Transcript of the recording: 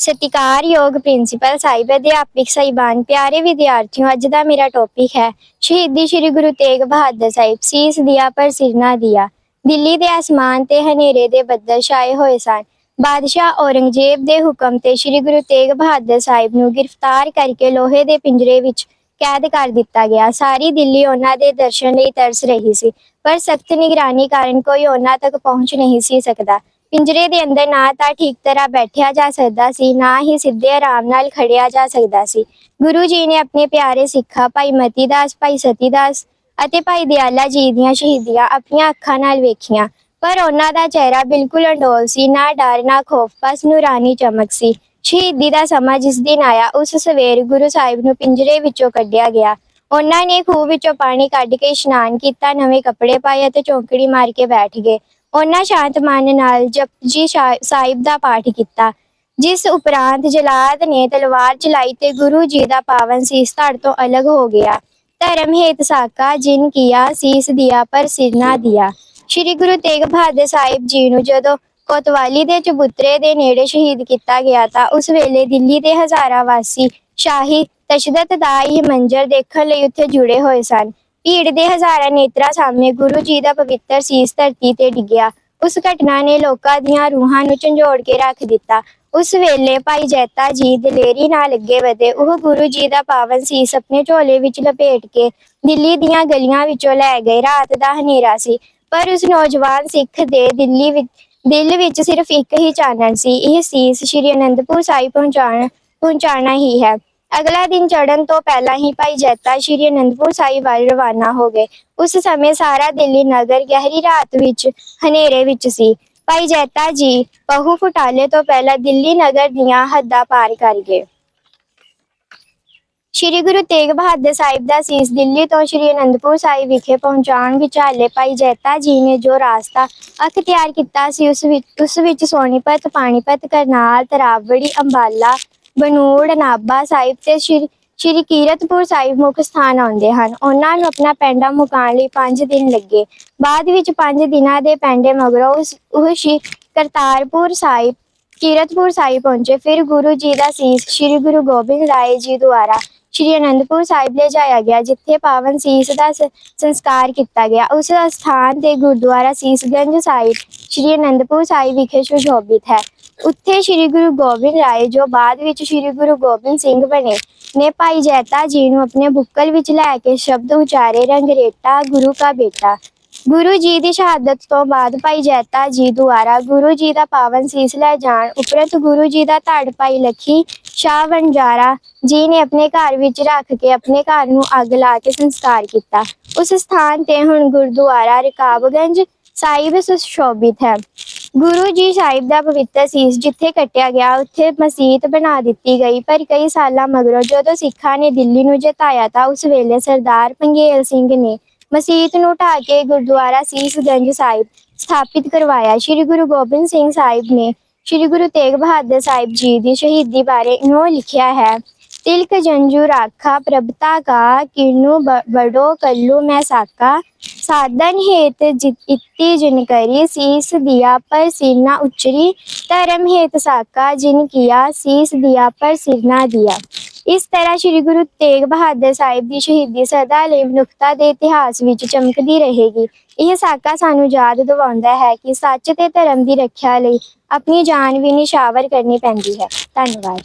ਸਤਿਕਾਰਯੋਗ ਪ੍ਰਿੰਸੀਪਲ ਸਾਹਿਬ, ਅਧਿਆਪਕ ਸਾਹਿਬਾਨ, ਪਿਆਰੇ ਵਿਦਿਆਰਥੀਓ, ਅੱਜ ਦਾ ਮੇਰਾ ਟੌਪਿਕ ਹੈ ਸ਼ਹੀਦੀ ਸ੍ਰੀ ਗੁਰੂ ਤੇਗ ਬਹਾਦਰ ਸਾਹਿਬ ਸੀਸ ਦਿਆ ਪਰ ਸਿਰਨਾ ਦਿਆ। ਦਿੱਲੀ ਦੇ ਅਸਮਾਨ ਤੇ ਹਨੇਰੇ ਦੇ ਬੱਦਲ ਛਾਏ ਹੋਏ ਸਨ। ਬਾਦਸ਼ਾਹ ਔਰੰਗਜ਼ੇਬ ਦੇ ਹੁਕਮ ਤੇ ਸ੍ਰੀ ਗੁਰੂ ਤੇਗ ਬਹਾਦਰ ਸਾਹਿਬ ਨੂੰ ਗ੍ਰਿਫਤਾਰ ਕਰਕੇ ਲੋਹੇ ਦੇ ਪਿੰਜਰੇ ਵਿੱਚ ਕੈਦ ਕਰ ਦਿੱਤਾ ਗਿਆ। ਸਾਰੀ ਦਿੱਲੀ ਉਹਨਾਂ ਦੇ ਦਰਸ਼ਨ ਲਈ ਤਰਸ ਰਹੀ ਸੀ, ਪਰ ਸਖਤ ਨਿਗਰਾਨੀ ਕਾਰਨ ਕੋਈ ਉਹਨਾਂ ਤੱਕ ਪਹੁੰਚ ਨਹੀਂ ਸੀ ਸਕਦਾ। ਪਿੰਜਰੇ ਦੇ ਅੰਦਰ ਨਾ ਤਾਂ ਠੀਕ ਤਰ੍ਹਾਂ ਬੈਠਿਆ ਜਾ ਸਕਦਾ ਸੀ, ਨਾ ਹੀ ਸਿੱਧੇ ਆਰਾਮ ਨਾਲ ਖੜਿਆ ਜਾ ਸਕਦਾ ਸੀ। ਗੁਰੂ ਜੀ ਨੇ ਆਪਣੇ ਪਿਆਰੇ ਸਿੱਖਾਂ, ਭਾਈ ਮਤੀ ਦਾਸ ਭਾਈ ਸਤੀ ਦਾਸ ਅਤੇ ਭਾਈ ਦਿਆਲਾ ਜੀ ਦੀਆਂ ਸ਼ਹੀਦੀਆਂ ਆਪਣੀਆਂ ਅੱਖਾਂ ਨਾਲ ਵੇਖੀਆਂ। ਪਰ ਉਹਨਾਂ ਦਾ ਚਿਹਰਾ ਬਿਲਕੁਲ ਅਡੋਲ ਸੀ, ਨਾ ਡਰ, ਨਾ ਖੌਫ, ਬਸ ਨੂਰਾਨੀ ਚਮਕ ਸੀ। ਸ਼ਹੀਦੀ ਦਾ ਸਮਾਂ ਜਿਸ ਦਿਨ ਆਇਆ, ਉਸ ਸਵੇਰ ਗੁਰੂ ਸਾਹਿਬ ਨੂੰ ਪਿੰਜਰੇ ਵਿੱਚੋਂ ਕੱਢਿਆ ਗਿਆ। ਉਹਨਾਂ ਨੇ ਖੂਹ ਵਿੱਚੋਂ ਪਾਣੀ ਕੱਢ ਕੇ ਇਸ਼ਨਾਨ ਕੀਤਾ, ਨਵੇਂ ਕੱਪੜੇ ਪਾਏ ਅਤੇ ਚੌਂਕੜੀ ਮਾਰ ਕੇ ਬੈਠ ਗਏ। ਉਹਨਾਂ ਸ਼ਾਂਤ ਮਨ ਨਾਲ ਜਪਜੀ ਸਾਹਿਬ ਦਾ ਪਾਠ ਕੀਤਾ, ਜਿਸ ਉਪਰੰਤ ਜਲਾਦ ਨੇ ਤਲਵਾਰ ਚਲਾਈ ਤੇ ਗੁਰੂ ਜੀ ਦਾ ਪਾਵਨ ਸੀਸ ਧੜ ਤੋਂ ਅਲੱਗ ਹੋ ਗਿਆ। ਧਰਮ ਹੇਤ ਸਾਕਾ ਜਿਨ ਕੀਆ ਸੀਸ ਦਿਆ ਪਰ ਸਿਰ ਨਾ ਦਿਆ। ਸ਼੍ਰੀ ਗੁਰੂ ਤੇਗ ਬਹਾਦਰ ਸਾਹਿਬ ਜੀ ਨੂੰ ਜਦੋਂ ਕੋਤਵਾਲੀ ਦੇ ਚਬੂਤਰੇ ਦੇ ਨੇੜੇ ਸ਼ਹੀਦ ਕੀਤਾ ਗਿਆ ਤਾਂ ਉਸ ਵੇਲੇ ਦਿੱਲੀ ਦੇ ਹਜ਼ਾਰਾਂ ਵਾਸੀ ਸ਼ਾਹੀ ਤਸ਼ਦਤ ਦਾ ਇਹ ਮੰਜ਼ਰ ਦੇਖਣ ਲਈ ਉੱਥੇ ਜੁੜੇ ਹੋਏ ਸਨ। ਭੀੜ ਦੇ ਹਜ਼ਾਰਾਂ ਨੇਤਰਾਂ ਸਾਹਮਣੇ ਗੁਰੂ ਜੀ ਦਾ ਪਵਿੱਤਰ ਸੀਸ ਧਰਤੀ ਤੇ ਡਿੱਗਿਆ। ਉਸ ਘਟਨਾ ਨੇ ਲੋਕਾਂ ਦੀਆਂ ਰੂਹਾਂ ਨੂੰ ਝੰਜੋੜ ਕੇ ਰੱਖ ਦਿੱਤਾ। ਉਸ ਵੇਲੇ ਭਾਈ ਜੈਤਾ ਜੀ ਦਲੇਰੀ ਨਾਲ ਅੱਗੇ ਵਧੇ। ਉਹ ਗੁਰੂ ਜੀ ਦਾ ਪਾਵਨ ਸੀਸ ਆਪਣੇ ਝੋਲੇ ਵਿੱਚ ਲਪੇਟ ਕੇ ਦਿੱਲੀ ਦੀਆਂ ਗਲੀਆਂ ਵਿੱਚੋਂ ਲੈ ਗਏ। ਰਾਤ ਦਾ ਹਨੇਰਾ ਸੀ, ਪਰ ਉਸ ਨੌਜਵਾਨ ਸਿੱਖ ਦੇ ਦਿੱਲੀ ਵਿੱਚ ਦਿਲ ਵਿੱਚ ਸਿਰਫ ਇੱਕ ਹੀ ਚਾਨਣ ਸੀ। ਇਹ ਸੀਸ ਸ਼੍ਰੀ ਅਨੰਦਪੁਰ ਸਾਹਿਬ ਪਹੁੰਚਾਉਣ ਪਹੁੰਚਾਉਣਾ ਹੀ ਹੈ। ਅਗਲਾ ਦਿਨ ਚੜ੍ਹਨ ਤੋਂ ਪਹਿਲਾਂ ਹੀ ਭਾਈ ਜੈਤਾ ਸ਼੍ਰੀ ਅਨੰਦਪੁਰ ਸਾਹਿਬ ਵੱਲ ਰਵਾਨਾ ਹੋ ਗਏ। ਉਸ ਸਮੇਂ ਸਾਰਾ ਦਿੱਲੀ ਨਗਰ ਗਹਿਰੀ ਰਾਤ ਵਿੱਚ ਹਨੇਰੇ ਵਿੱਚ ਸੀ। ਭਾਈ ਜੈਤਾ ਜੀ ਪਹੂ ਫੁਟਾਲੇ ਤੋਂ ਪਹਿਲਾਂ ਦਿੱਲੀ ਨਗਰ ਦੀਆਂ ਹੱਦਾਂ ਪਾਰ ਕਰ ਗਏ। ਸ਼੍ਰੀ ਗੁਰੂ ਤੇਗ ਬਹਾਦਰ ਸਾਹਿਬ ਦਾ ਸੀਸ ਦਿੱਲੀ ਤੋਂ ਸ਼੍ਰੀ ਅਨੰਦਪੁਰ ਸਾਹਿਬ ਵਿਖੇ ਪਹੁੰਚਾਉਣ ਵਿਚਾਲੇ ਭਾਈ ਜੈਤਾ ਜੀ ਨੇ ਜੋ ਰਾਸਤਾ ਅਖਤਿਆਰ ਕੀਤਾ ਸੀ, ਉਸ ਵਿੱਚ ਉਸ ਵਿੱਚ ਸੋਨੀਪਤ, ਪਾਣੀਪਤ, ਕਰਨਾਲ, ਤਰਾਵੜੀ, ਅੰਬਾਲਾ ਬਨੂੜ, ਨਾਭਾ ਸਾਹਿਬ ਤੇ ਸ਼੍ਰੀ ਸ਼੍ਰੀ ਕੀਰਤਪੁਰ ਸਾਹਿਬ ਮੁੱਖ ਸਥਾਨ ਆਉਂਦੇ ਹਨ। ਉਹਨਾਂ ਨੂੰ ਆਪਣਾ ਪੈਂਡਾ ਮੁਕਾਉਣ ਲਈ 5 ਦਿਨ ਲੱਗੇ। ਬਾਅਦ ਵਿੱਚ 5 ਦਿਨਾਂ ਦੇ ਪੈਂਡੇ ਮਗਰੋਂ ਉਸ, ਉਹ ਸ਼੍ਰੀ ਕਰਤਾਰਪੁਰ ਸਾਹਿਬ, ਕੀਰਤਪੁਰ ਸਾਹਿਬ ਪਹੁੰਚੇ। ਫਿਰ ਗੁਰੂ ਜੀ ਦਾ ਸੀਸ ਸ਼੍ਰੀ ਗੁਰੂ ਗੋਬਿੰਦ ਰਾਏ ਜੀ ਦੁਆਰਾ ਸ਼੍ਰੀ ਅਨੰਦਪੁਰ ਸਾਹਿਬ ਲੈ ਜਾਇਆ ਗਿਆ, ਜਿੱਥੇ ਪਾਵਨ ਸੀਸ ਦਾ ਸ- ਸੰਸਕਾਰ ਕੀਤਾ ਗਿਆ। ਉਸ ਸਥਾਨ ਤੇ ਗੁਰਦੁਆਰਾ ਸੀਸਗੰਜ ਸਾਹਿਬ, ਸ਼੍ਰੀ ਅਨੰਦਪੁਰ ਸਾਹਿਬ ਵਿਖੇ ਸੁਸ਼ੋਭਿਤ ਹੈ। ਉੱਥੇ ਸ਼੍ਰੀ ਗੁਰੂ ਗੋਬਿੰਦ ਰਾਏ, ਜੋ ਬਾਅਦ ਵਿੱਚ ਸ਼੍ਰੀ ਗੁਰੂ ਗੋਬਿੰਦ ਸਿੰਘ ਬਣੇ, ਨੇ ਭਾਈ ਜੈਤਾ ਜੀ ਨੂੰ ਆਪਣੇ ਬੁੱਕਲ ਵਿੱਚ ਲੈ ਕੇ ਸ਼ਬਦ ਉਚਾਰੇ ਰੰਗਰੇਟਾ ਗੁਰੂ ਕਾ ਬੇਟਾ। ਗੁਰੂ ਜੀ ਦੀ ਸ਼ਹਾਦਤ ਤੋਂ ਬਾਅਦ ਭਾਈ ਜੈਤਾ ਜੀ ਦੁਆਰਾ ਗੁਰੂ ਜੀ ਦਾ ਪਾਵਨ ਸੀਸ ਲੈ ਜਾਣ ਉਪਰੰਤ ਗੁਰੂ ਜੀ ਦਾ ਧੜ ਭਾਈ ਲਖੀ ਸ਼ਾਹ ਵਣਜਾਰਾ ਜੀ ਨੇ ਆਪਣੇ ਘਰ ਵਿੱਚ ਰੱਖ ਕੇ ਆਪਣੇ ਘਰ ਨੂੰ ਅੱਗ ਲਾ ਕੇ ਸੰਸਕਾਰ ਕੀਤਾ। ਉਸ ਸਥਾਨ ਤੇ ਹੁਣ ਗੁਰਦੁਆਰਾ ਰਕਾਬਗੰਜ ਸਾਹਿਬ ਸੁਸ਼ੋਭਿਤ ਹੈ। ਗੁਰੂ ਜੀ ਸਾਹਿਬ ਦਾ ਪਵਿੱਤਰ ਸੀਸ ਜਿੱਥੇ ਕੱਟਿਆ ਗਿਆ, ਉੱਥੇ ਮਸਜਿਦ ਬਣਾ ਦਿੱਤੀ ਗਈ। ਪਰ ਕਈ ਸਾਲਾਂ ਮਗਰੋਂ ਜਦੋਂ ਸਿੱਖਾਂ ਨੇ ਦਿੱਲੀ ਨੂੰ ਜਿਤਾਇਆ ਤਾਂ ਉਸ ਵੇਲੇ ਸਰਦਾਰ ਪੰਗੇਲ ਸਿੰਘ ਨੇ ਮਸਜਿਦ ਨੂੰ ਢਾਹ ਕੇ ਗੁਰਦੁਆਰਾ ਸੀਸਗੰਜ ਸਾਹਿਬ ਸਥਾਪਿਤ ਕਰਵਾਇਆ। ਸ੍ਰੀ ਗੁਰੂ ਗੋਬਿੰਦ ਸਿੰਘ ਸਾਹਿਬ ਨੇ ਸ੍ਰੀ ਗੁਰੂ ਤੇਗ ਬਹਾਦਰ ਸਾਹਿਬ ਜੀ ਦੀ ਸ਼ਹੀਦੀ ਬਾਰੇ ਇਉਂ ਲਿਖਿਆ ਹੈ ਤਿਲਕ ਜੰਜੂ ਰਾਖਾ ਪ੍ਰਭਤਾ ਕਾ ਕਿਨੂ ਬ- ਬੜੋ ਕੱਲੂ ਮੈਂ ਸਾਕਾ ਸਾਧਨ ਹੇਤ ਜਿਤ ਇਤੀ ਜਿਨ ਕਰੀ ਸੀਸ ਦਿਆ ਪਰ ਸਿਰ ਨਾ ਉਚਰੀ ਧਰਮ ਹੇਤ ਸਾਕਾ ਜਿਨ ਕੀਆ ਸੀਸ ਦਿਆ ਪਰ ਸਿਰ ਨਾ ਦਿਆ ਇਸ ਤਰ੍ਹਾਂ ਸ੍ਰੀ ਗੁਰੂ ਤੇਗ ਬਹਾਦਰ ਸਾਹਿਬ ਦੀ ਸ਼ਹੀਦੀ ਸਦਾ ਲਈ ਮਨੁੱਖਤਾ ਦੇ ਇਤਿਹਾਸ ਵਿੱਚ ਚਮਕਦੀ ਰਹੇਗੀ ਇਹ ਸਾਕਾ ਸਾਨੂੰ ਯਾਦ ਦਿਵਾਉਂਦਾ ਹੈ ਕਿ ਸੱਚ ਤੇ ਧਰਮ ਦੀ ਰੱਖਿਆ ਲਈ ਆਪਣੀ ਜਾਨ ਵੀ ਨਿਸ਼ਾਵਰ ਕਰਨੀ ਪੈਂਦੀ ਹੈ ਧੰਨਵਾਦ